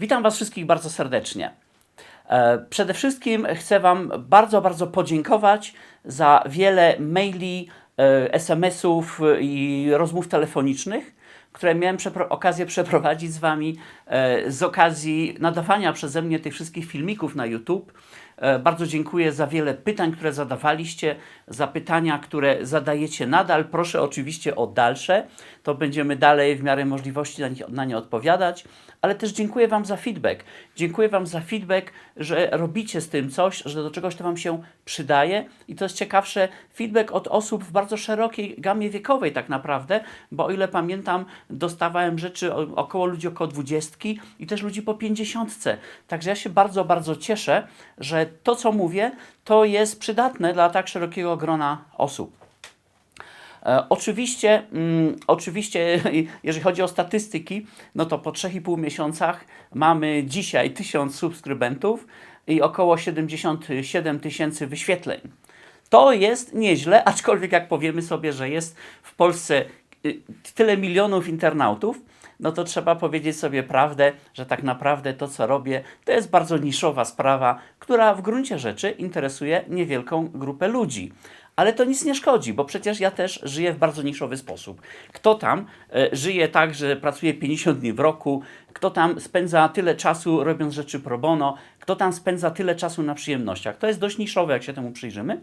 Witam Was wszystkich bardzo serdecznie. E, Przede wszystkim chcę Wam bardzo, bardzo podziękować za wiele maili, e, SMS-ów i rozmów telefonicznych, które miałem okazję przeprowadzić z Wami e, z okazji nadawania przeze mnie tych wszystkich filmików na YouTube. E, Bardzo dziękuję za wiele pytań, które zadawaliście, za pytania, które zadajecie nadal. Proszę oczywiście o dalsze. To będziemy dalej w miarę możliwości na, nich, na nie odpowiadać. Ale też dziękuję Wam za feedback. Dziękuję Wam za feedback, że robicie z tym coś, że do czegoś to Wam się przydaje. I to jest ciekawsze, feedback od osób w bardzo szerokiej gamie wiekowej tak naprawdę, bo o ile pamiętam, dostawałem rzeczy około ludzi około dwudziestki i też ludzi po pięćdziesiątce. Także ja się bardzo, bardzo cieszę, że to, co mówię, to jest przydatne dla tak szerokiego grona osób. E, Oczywiście, mm, oczywiście, jeżeli chodzi o statystyki, no to po 3,5 miesiącach mamy dzisiaj 1000 subskrybentów i około 77 tysięcy wyświetleń. To jest nieźle, aczkolwiek jak powiemy sobie, że jest w Polsce y, tyle milionów internautów, no to trzeba powiedzieć sobie prawdę, że tak naprawdę to, co robię, to jest bardzo niszowa sprawa, która w gruncie rzeczy interesuje niewielką grupę ludzi. Ale to nic nie szkodzi, bo przecież ja też żyję w bardzo niszowy sposób. Kto tam e, żyje tak, że pracuje 50 dni w roku, kto tam spędza tyle czasu robiąc rzeczy pro bono, kto tam spędza tyle czasu na przyjemnościach. To jest dość niszowe, jak się temu przyjrzymy.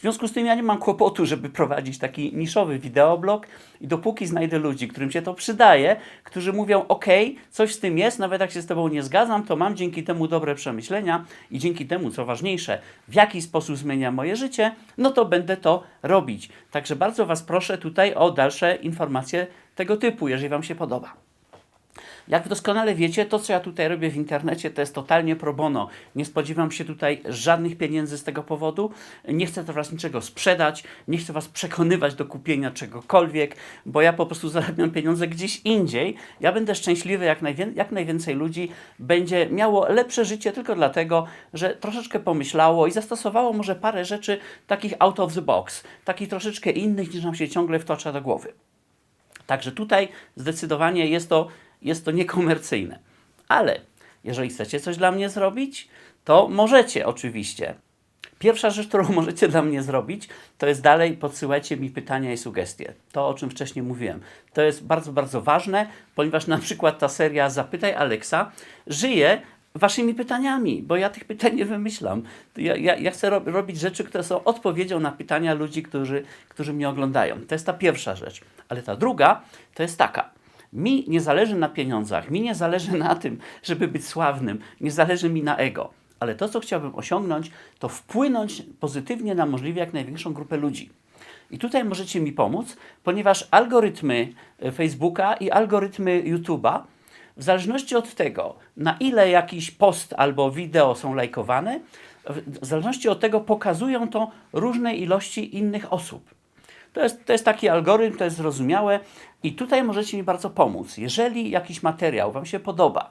W związku z tym ja nie mam kłopotu, żeby prowadzić taki niszowy wideoblog i dopóki znajdę ludzi, którym się to przydaje, którzy mówią, ok, coś z tym jest, nawet jak się z Tobą nie zgadzam, to mam dzięki temu dobre przemyślenia i dzięki temu, co ważniejsze, w jaki sposób zmienia moje życie, no to będę to robić. Także bardzo Was proszę tutaj o dalsze informacje tego typu, jeżeli Wam się podoba. Jak doskonale wiecie, to co ja tutaj robię w internecie to jest totalnie pro bono. Nie spodziewam się tutaj żadnych pieniędzy z tego powodu. Nie chcę teraz niczego sprzedać, nie chcę Was przekonywać do kupienia czegokolwiek, bo ja po prostu zarabiam pieniądze gdzieś indziej. Ja będę szczęśliwy, jak, najwię- jak najwięcej ludzi będzie miało lepsze życie tylko dlatego, że troszeczkę pomyślało i zastosowało może parę rzeczy takich out of the box, takich troszeczkę innych niż nam się ciągle wtocza do głowy. Także tutaj zdecydowanie jest to, jest to niekomercyjne. Ale jeżeli chcecie coś dla mnie zrobić, to możecie oczywiście. Pierwsza rzecz, którą możecie dla mnie zrobić, to jest dalej podsyłajcie mi pytania i sugestie. To, o czym wcześniej mówiłem. To jest bardzo, bardzo ważne, ponieważ na przykład ta seria Zapytaj Alexa żyje waszymi pytaniami, bo ja tych pytań nie wymyślam. Ja, ja, ja chcę ro- robić rzeczy, które są odpowiedzią na pytania ludzi, którzy, którzy mnie oglądają. To jest ta pierwsza rzecz. Ale ta druga to jest taka. Mi nie zależy na pieniądzach, mi nie zależy na tym, żeby być sławnym, nie zależy mi na ego. Ale to, co chciałbym osiągnąć, to wpłynąć pozytywnie na możliwie jak największą grupę ludzi. I tutaj możecie mi pomóc, ponieważ algorytmy e, Facebooka i algorytmy YouTube'a, w zależności od tego, na ile jakiś post albo wideo są lajkowane, w zależności od tego pokazują to różnej ilości innych osób. To jest, to jest taki algorytm, to jest zrozumiałe i tutaj możecie mi bardzo pomóc. Jeżeli jakiś materiał Wam się podoba,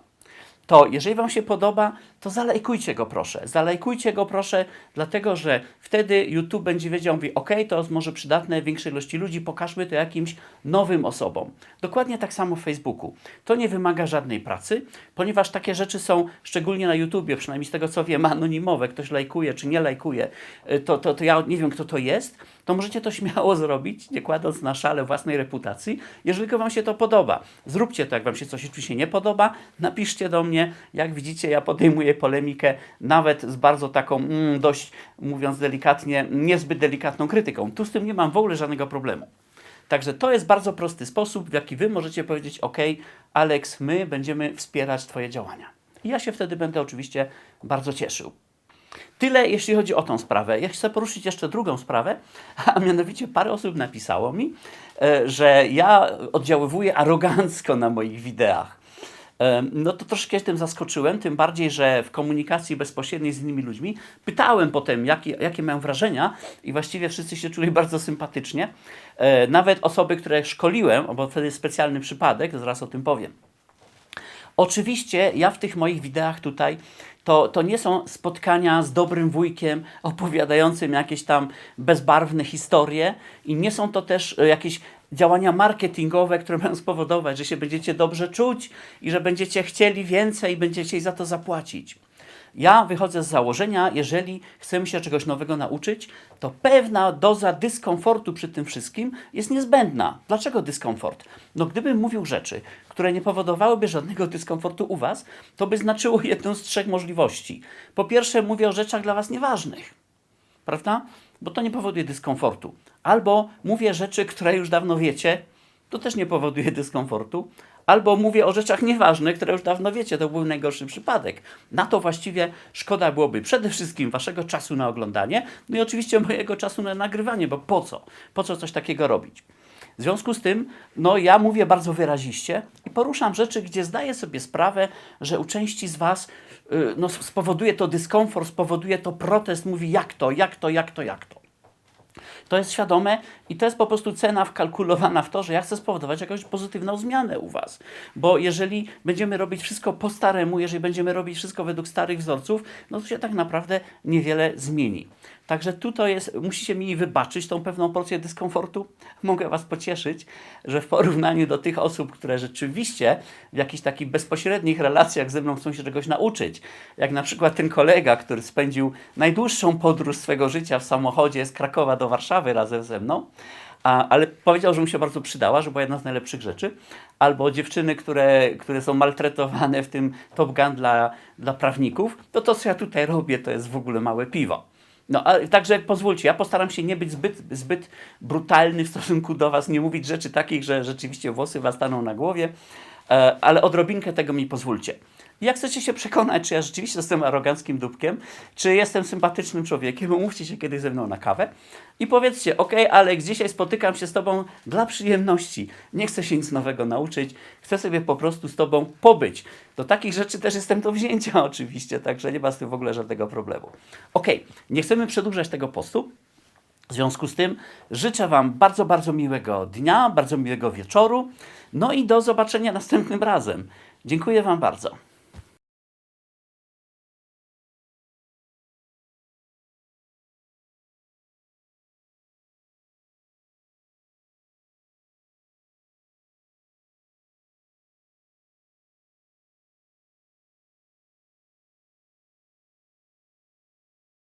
to jeżeli Wam się podoba, to zalajkujcie go proszę. Zalajkujcie go proszę, dlatego że wtedy YouTube będzie wiedział, mówi, ok, to jest może przydatne większej ilości ludzi, pokażmy to jakimś nowym osobom. Dokładnie tak samo w Facebooku. To nie wymaga żadnej pracy, ponieważ takie rzeczy są, szczególnie na YouTubie, przynajmniej z tego co wiem, anonimowe, ktoś lajkuje czy nie lajkuje, y, to, to, to ja nie wiem kto to jest, to możecie to śmiało zrobić, nie kładąc na szale własnej reputacji, jeżeli Wam się to podoba. Zróbcie to, jak Wam się coś oczywiście nie podoba, napiszcie do mnie. Jak widzicie, ja podejmuję polemikę nawet z bardzo taką, mm, dość mówiąc delikatnie, niezbyt delikatną krytyką. Tu z tym nie mam w ogóle żadnego problemu. Także to jest bardzo prosty sposób, w jaki Wy możecie powiedzieć: OK, Alex, my będziemy wspierać Twoje działania. I ja się wtedy będę oczywiście bardzo cieszył. Tyle, jeśli chodzi o tą sprawę. Ja chcę poruszyć jeszcze drugą sprawę, a mianowicie parę osób napisało mi, e, że ja oddziaływuję arogancko na moich wideach. No to troszkę się tym zaskoczyłem, tym bardziej, że w komunikacji bezpośredniej z innymi ludźmi pytałem potem, jakie, jakie mają wrażenia i właściwie wszyscy się czuli bardzo sympatycznie. E, Nawet osoby, które szkoliłem, bo wtedy jest specjalny przypadek, zaraz o tym powiem. Oczywiście ja w tych moich wideach tutaj to, to nie są spotkania z dobrym wujkiem opowiadającym jakieś tam bezbarwne historie i nie są to też e, jakieś działania marketingowe, które mają spowodować, że się będziecie dobrze czuć i że będziecie chcieli więcej i będziecie za to zapłacić. Ja wychodzę z założenia, jeżeli chcemy się czegoś nowego nauczyć, to pewna doza dyskomfortu przy tym wszystkim jest niezbędna. Dlaczego dyskomfort? No, gdybym mówił rzeczy, które nie powodowałyby żadnego dyskomfortu u Was, to by znaczyło jedną z trzech możliwości. Po pierwsze, mówię o rzeczach dla Was nieważnych, prawda? Bo to nie powoduje dyskomfortu. Albo mówię rzeczy, które już dawno wiecie, to też nie powoduje dyskomfortu. Albo mówię o rzeczach nieważnych, które już dawno wiecie, to był najgorszy przypadek. Na to właściwie szkoda byłoby przede wszystkim waszego czasu na oglądanie, no i oczywiście mojego czasu na nagrywanie, bo po co? Po co coś takiego robić? W związku z tym, no ja mówię bardzo wyraziście i poruszam rzeczy, gdzie zdaję sobie sprawę, że u części z Was no, spowoduje to dyskomfort, spowoduje to protest, mówi jak to, jak to, jak to, jak to. To jest świadome i to jest po prostu cena wkalkulowana w to, że ja chcę spowodować jakąś pozytywną zmianę u Was. Bo jeżeli będziemy robić wszystko po staremu, jeżeli będziemy robić wszystko według starych wzorców, no to się tak naprawdę niewiele zmieni. Także tutaj jest, musicie mi wybaczyć tą pewną porcję dyskomfortu. Mogę Was pocieszyć, że w porównaniu do tych osób, które rzeczywiście w jakichś takich bezpośrednich relacjach ze mną chcą się czegoś nauczyć, jak na przykład ten kolega, który spędził najdłuższą podróż swego życia w samochodzie z Krakowa do Warszawy razem ze mną, a, ale powiedział, że mu się bardzo przydała, że była jedna z najlepszych rzeczy. Albo dziewczyny, które, które są maltretowane w tym Top Gun dla, dla prawników, to to, co ja tutaj robię, to jest w ogóle małe piwo. No, ale także pozwólcie, ja postaram się nie być zbyt, zbyt brutalny w stosunku do Was, nie mówić rzeczy takich, że rzeczywiście włosy Was staną na głowie, e, ale odrobinkę tego mi pozwólcie. Jak chcecie się przekonać, czy ja rzeczywiście jestem aroganckim dupkiem, czy jestem sympatycznym człowiekiem, umówcie się kiedyś ze mną na kawę i powiedzcie, ok, Aleks, dzisiaj spotykam się z Tobą dla przyjemności. Nie chcę się nic nowego nauczyć, chcę sobie po prostu z Tobą pobyć. Do takich rzeczy też jestem do wzięcia oczywiście, także nie ma z tym w ogóle żadnego problemu. Ok, nie chcemy przedłużać tego postu. W związku z tym życzę Wam bardzo, bardzo miłego dnia, bardzo miłego wieczoru. No i do zobaczenia następnym razem. Dziękuję Wam bardzo.